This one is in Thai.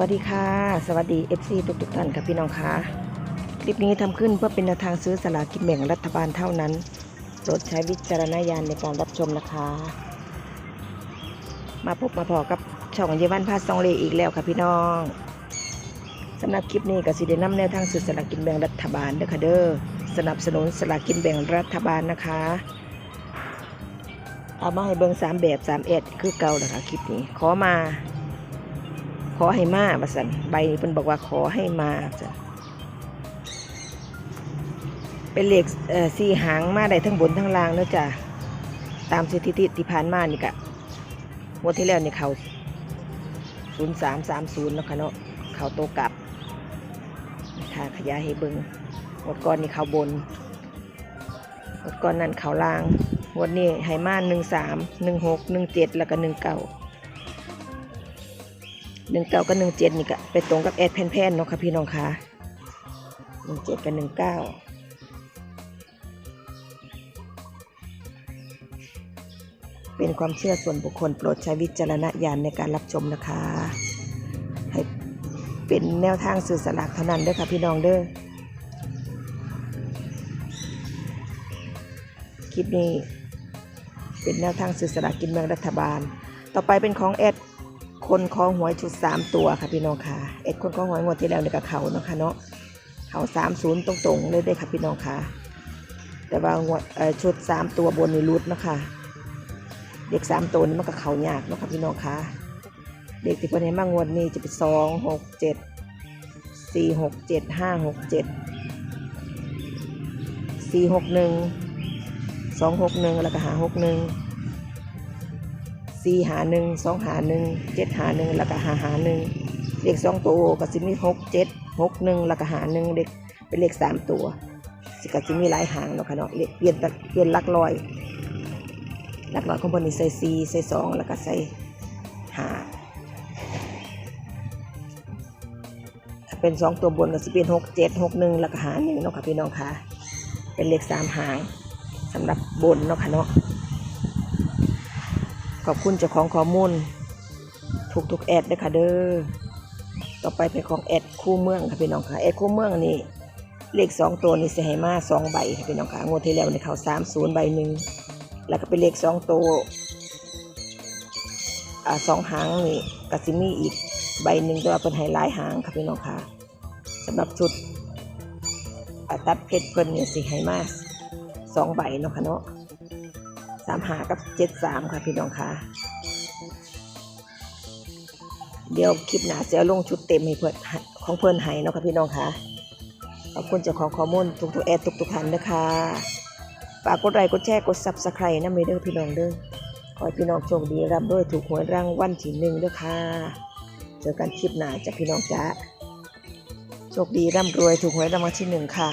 วัสดีค่ะ สวัสดี FC ทุกทุกๆท่านค่ะพี่น้องค่ะคลิปนี้ทำขึ้นเพื่อเป็นแนวทางซื้อสลากกินแบ่งรัฐบาลเท่านั้นโปรดใช้วิจารณญาณในการรับชมนะคะ มาพบมาพอกับช่องเยวันพาซองเลอีกแล้วค่ะพี่น้องสำหรับคลิปนี้ก็สิได้นำแนวทางซื้อสลากกินแบ่งรัฐบาลเด้อค่ะเด้อสนับสนุนสลากกินแบ่งรัฐบาลนะคะเอามาให้เบิงสามแบบสามเอ็ดคือเก่าเลยค่ะคลิปนี้ขอมา ขอให้มาบัสันใบนี้เพิ่นบอกว่าขอให้มาจ้ะเป็นเลขเอ่อสี่หางมาได้ทั้งบนทั้งล่างเนอะจ้ะตามสถิติที่ผ่านมานี่กะงวดที่แล้วนี่เขาศูนย์สามสามศูนย์นะคะเนาะเขาโตกลับค่ะขยายให้เบิงงวดก่อนนี่เขาบนงวดก่อนนั้นเขาล่างงวดนี้ให้มาหนึ่งสามหนึ่งหกหนึ่งเจ็ดแล้วก็หนึ่งเก้า หนึ่งเก้ากับหนึ่งเจ็ดนี่ก็ไปตรงกับแอดแพนๆเนาะค่ะพี่น้องค่ะหนึ่งเจ็ดกับหนึ่งเก้าเป็นความเชื่อส่วนบุคคลโปรดใช้วิจารณญาณในการรับชมนะคะ ให้เป็นแนวทางสื่อสลากเท่านั้นเด้อค่ะพี่น้องเด้อคลิปนี้เป็นแนวทางสื่อสลากกินแบ่งรัฐบาล ต่อไปเป็นของแอด คนคล้อหวยชุด3ตัวค่ะพี่น้องค่ะเอ็ดคนคล้อหวยงวดที่แล้วในกับเขาเนาะค่ะเนาะเขาสามศูนย์ตรงๆเลยได้ค่ะพี่น้องค่ะ แต่ว่างวดชุด3ตัวบนนี่รุดเนาะค่ะเด็ก3ตัวนี่มันก็เขายากเนาะค่ะพี่น้องค่ะเด็กที่เพิ่นให้มางวดนี้จะเป็นสองหกเจ็ดสี่หกเจ็ดห้าหกเจ็ดสี่หกหนึ่งสองหกหนึ่งแล้วก็หาหกหนึ่ง สี่หาหนึ่งสองหาหนึ่งเจ็ดหาหนึ่งแล้วก็หาหาหนึ่งเลขสองตัวก็สิมีหกเจ็ดหกหนึ่งแล้วก็หาหนึ่งเด็กเป็นเลขสามตัวสิก็สิมีหลายหางเนาะค่ะเนาะเปลี่ยนตัดเปลี่ยนลักลอยลักลอยของเพิ่นนี่ใส่สี่ใส่สองแล้วก็ใส่หาถ้าเป็นสองตัวบนก็สิเป็นหกเจ็ดหกหนึ่งแล้วก็หาหนึ่งเนาะค่ะพี่น้องค่ะเป็นเลขสามหางสำหรับบนเนาะค่ะเนาะ ขอบคุณเจ้าของข้อมูลทุกทุกแอดด้วยค่ะเด้อ ต่อไปเป็นของแอดคู่เมืองค่ะพี่น้องค่ะแอดคู่เมืองนี่เลขสองตัวนี่เสียมาสองใบค่ะพี่น้องค่ะงวดที่แล้วในเขาสามศูนย์ใบหนึ่งแล้วก็เป็นเลขสองตัวอ่าสองหางนี่กสิมี่อีกใบหนึ่งแต่ว่าเป็นไฮไลท์หางค่ะพี่น้องค่ะสำหรับชุดอ่าตัดเพชรเพิ่นเนี่ยสิให้มาสองใบเนาะค่ะเนาะ สามหากับเจ็ดสามค่ะพี่น้องค่ะเดี๋ยวคลิปหนาจะเอลงชุดเต็มให้เพื่อนของเพื่อนไห้เนาะค่ะพี่น้องค่ะขอบคุณเจ้าของข้อมูลทุกๆแอดทุกๆท่านนะคะฝากกดไลค์กดแชร์กดซับสไครต์นะเมเด้อพี่น้องเด้อขอให้พี่น้องโชคดีร่ำรวยถูกหวยรางวัลที่หนึ่งด้อค่ะเจอกันคลิปหน้าจากพี่น้องจ้าโชคดีร่ำรวยถูกหวยรางวัลที่หนึ่งค่ะ